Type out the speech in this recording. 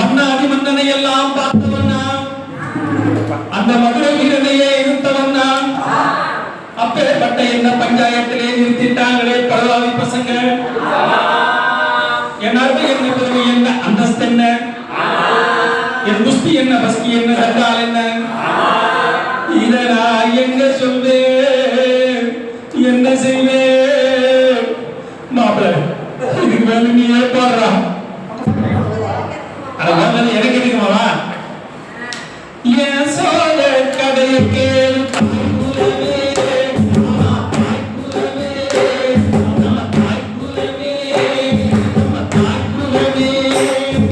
மன்னாதி மன்னனை எல்லாம் பார்த்தவன்னா அந்த மதுரை வீரனையே இருந்தவன்னா அப்பேற்பட்ட என்ன பஞ்சாயத்திலே நிறுத்திட்டாங்களே பரவாதி பசங்க? என் அருமை என்ன பெருமை என்ன? அந்தஸ்து என்ன? என் குஸ்தி என்ன? பஸ்கி என்ன? தட்டால் என்ன? இத நான் எங்க சொல்வேன் Amen.